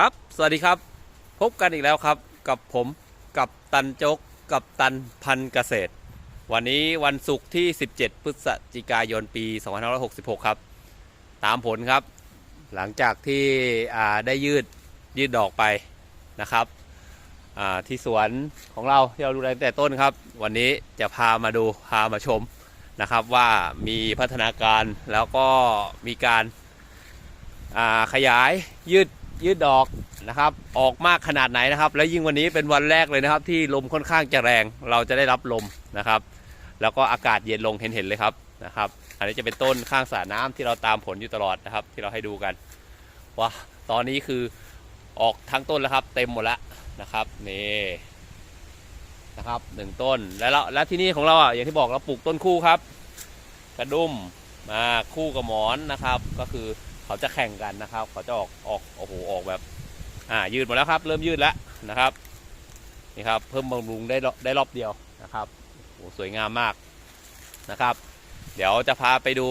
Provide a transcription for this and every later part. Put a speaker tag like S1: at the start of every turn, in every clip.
S1: ครับ สวัสดีครับ พบกันอีกแล้วครับ กับผมกับตันโจกกับตันพันเกษตร วันนี้วันศุกร์ที่ 17 พฤศจิกายนปี 2566 ครับ ตามผลครับ หลังจากที่ได้ยืดยืดดอกไปนะครับที่สวนของเราที่เราดูแลตั้งแต่ต้นครับ วันนี้จะพามาดูพามาชมนะครับว่ามีพัฒนาการแล้วก็มีการาขยายยืด ยืดดอกนะครับ ออกมากขนาดไหนนะครับ แล้วยิ่งวันนี้เป็นวันแรกเลยนะครับ ที่ลมค่อนข้างจะแรงเราจะได้รับลมนะครับ แล้วก็อากาศเย็นลงเห็นเห็นเลยครับนะครับ อันนี้จะเป็นต้นข้างสระน้ำที่เราตามผลอยู่ตลอดนะครับ ที่เราให้ดูกันว่าตอนนี้คือออกทั้งต้นแล้วครับ เต็มหมดแล้วนะครับนี่นะครับหนึ่งต้นแล้วและที่นี่ของเราอะอย่างที่บอกเราปลูกต้นคู่ครับ กระดุมมาคู่กับหมอนนะครับ ก็คือ เขาจะแข่งกันนะครับ เขาจะออกออกโอ้โหออกแบบ อ่ายืดหมดแล้วครับ เริ่มยืดแล้วนะครับนี่ครับเพิ่มบำรุงได้ได้รอบเดียวนะครับโอ้โหสวยงามมากนะครับ เดี๋ยวจะพาไปดู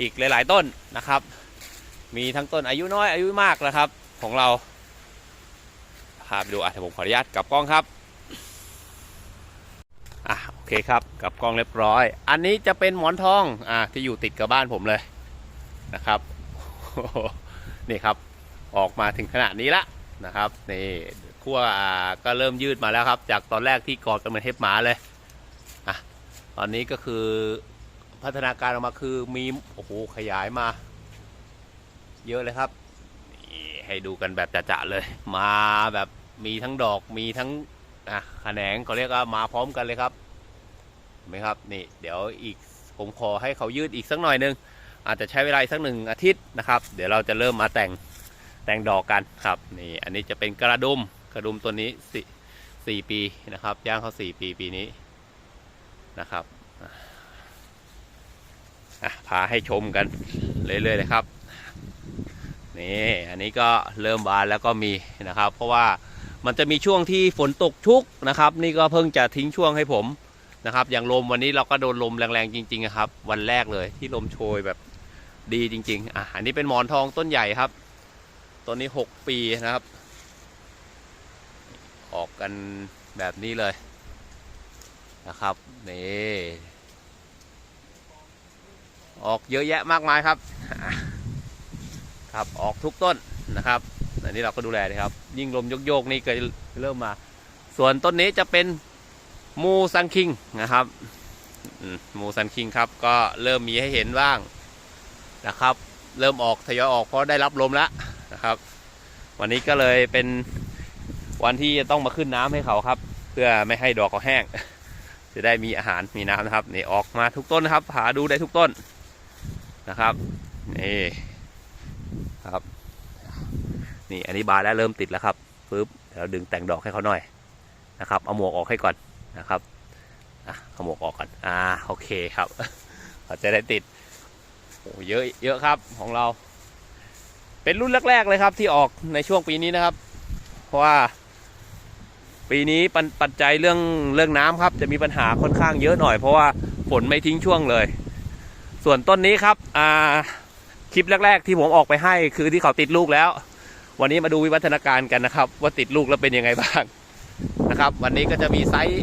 S1: อีกหลาย ๆ ต้นนะครับ มีทั้งต้นอายุน้อยอายุมากนะครับ ของเราพาไปดูอะผมขออนุญาตกลับกล้องครับอะโอเคครับกลับกล้องเรียบร้อย อันนี้จะเป็นหมอนทองอะที่อยู่ติดกับบ้านผมเลยนะครับ นี่ครับ ออกมาถึงขนาดนี้ละนะครับนี่ขั้วก็เริ่มยืดมาแล้วครับ จากตอนแรกที่กอดกันเหมือนเทปหมาเลยอะตอนนี้ก็คือพัฒนาการออกมาคือมีโอ้โหขยายมา เยอะเลยครับนี่ให้ดูกันแบบจะๆเลย มาแบบมีทั้งดอกมีทั้งอะแขนงเขาเรียกว่ามาพร้อมกันเลยครับเห็นไหมครับนี่ เดี๋ยวอีกผมขอให้เขายืดอีกสักหน่อยนึง อาจจะใช้เวลาสักหนึ่งอาทิตย์นะครับ เดี๋ยวเราจะเริ่มมาแต่งแต่งดอกกันครับนี่อันนี้จะเป็นกระดุมกระดุมตัวนี้สี่สี่ปีนะครับ ย่างเขาสี่ปีปีนี้นะครับพาให้ชมกันเรื่อยๆเลยครับนี่อันนี้ก็เริ่มบานแล้วก็มีนะครับ เพราะว่ามันจะมีช่วงที่ฝนตกชุกนะครับ นี่ก็เพิ่งจะทิ้งช่วงให้ผมนะครับ อย่างลมวันนี้เราก็โดนลมแรงๆจริงๆครับ วันแรกเลยที่ลมโชยแบบ ดีจริง ๆ อะอันนี้เป็นหมอนทองต้นใหญ่ครับ ต้นนี้หกปีนะครับ ออกกันแบบนี้เลยนะครับนี่ออกเยอะแยะมากมายครับ ครับออกทุกต้นนะครับอันนี้เราก็ดูแลนะครับ ยิ่งลมโยกๆนี่ก็เริ่มมา ส่วนต้นนี้จะเป็นมูซันคิงนะครับมมูซันคิงครับ ก็เริ่มมีให้เห็นบ้าง นะครับ เริ่มออกทยอยออกเพราะได้รับลมแล้วนะครับ วันนี้ก็เลยเป็นวันที่จะต้องมาขึ้นน้ำให้เขาครับ เพื่อไม่ให้ดอกเขาแห้ง จะได้มีอาหารมีน้ำนะครับนี่ออกมาทุกต้นนะครับ หาดูได้ทุกต้นนะครับนี่ครับ นี่อันนี้บานแล้วเริ่มติดแล้วครับปึ๊บเดี๋ยวดึงแต่งดอกให้เขาหน่อยนะครับ เอาหมวกออกให้ก่อนนะครับอะเอาหมวกออกก่อนอ่าโอเคครับเขาจะได้ติด เยอะเยอะครับของเรา เป็นรุ่นแรก ๆ เลยครับที่ออกในช่วงปีนี้นะครับ เพราะว่า ปีนี้ปัจปัจจัยเรื่องเรื่องน้ำครับ จะมีปัญหาค่อนข้างเยอะหน่อยเพราะว่าฝนไม่ทิ้งช่วงเลย ส่วนต้นนี้ครับอ่าคลิปแรก ๆ ที่ผมออกไปให้คือที่เขาติดลูกแล้ว วันนี้มาดูวิวัฒนาการกันนะครับ ว่าติดลูกแล้วเป็นยังไงบ้างนะครับ วันนี้ก็จะมีไซส์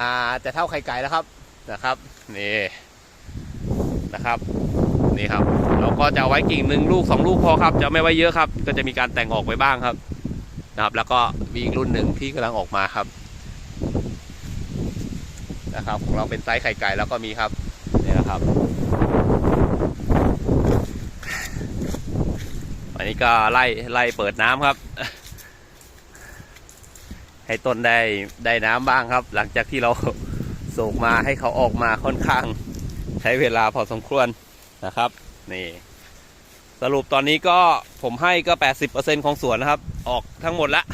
S1: อ่าจะเท่าไข่ไก่แล้วครับนะครับนี่นะครับ นี่ครับ เราก็จะไว้กิ่งหนึ่งลูกสองลูกพอครับ จะไม่ไว้เยอะครับ ก็จะมีการแต่งออกไปบ้างครับนะครับ แล้วก็มีอีกรุ่นหนึ่งที่กำลังออกมาครับนะครับของเราเป็นไซส์ไข่ไก่แล้วก็มีครับนี่นะครับวันนี้ก็ไล่ไล่เปิดน้ำครับ ให้ต้นได้ได้น้ำบ้างครับ หลังจากที่เราส่งมาให้เขาออกมาค่อนข้าง ใช้เวลาพอสมควร นะครับนี่สรุปตอนนี้ก็ผมให้ก็ 80%ของสวนนะครับ ออกทั้งหมดแล้ว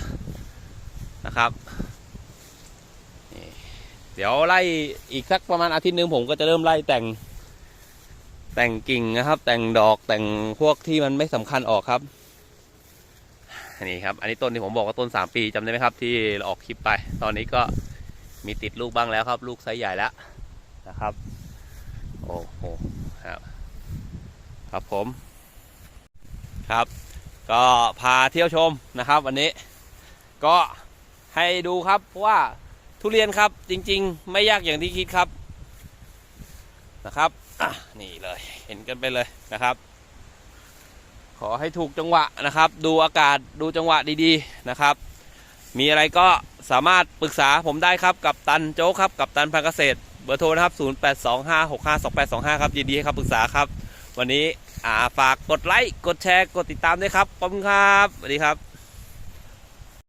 S1: นะครับเดี๋ยวไล่อีกสักประมาณอาทิตย์หนึ่งผมก็จะเริ่มไล่แต่ง แต่งกิ่งนะครับ แต่งดอกแต่งพวกที่มันไม่สำคัญออกครับนี่ครับ อันนี้ต้นที่ผมบอกว่าต้น 3 ปีจำได้ไหมครับ ที่ออกคลิปไป ตอนนี้ก็มีติดลูกบ้างแล้วครับ ลูกไซส์ใหญ่แล้วนะครับ โอ้โห ครับผมครับ ก็พาเที่ยวชมนะครับ วันนี้ก็ให้ดูครับเพราะว่าทุเรียนครับจริง ๆ ไม่ยากอย่างที่คิดครับนะครับนี่เลยเห็นกันไปเลยนะครับ ขอให้ถูกจังหวะนะครับ ดูอากาศดูจังหวะดีๆนะครับ มีอะไรก็สามารถปรึกษาผมได้ครับกับตันโจ๊กครับกับตันพันเกษตรเบอร์โทรนะครับ 0825652825 ครับยินดีให้คำปรึกษาครับ วันนี้อ่าฝากกดไลค์กดแชร์กดติดตามด้วยครับขอบคุณครับสวัสดีครับ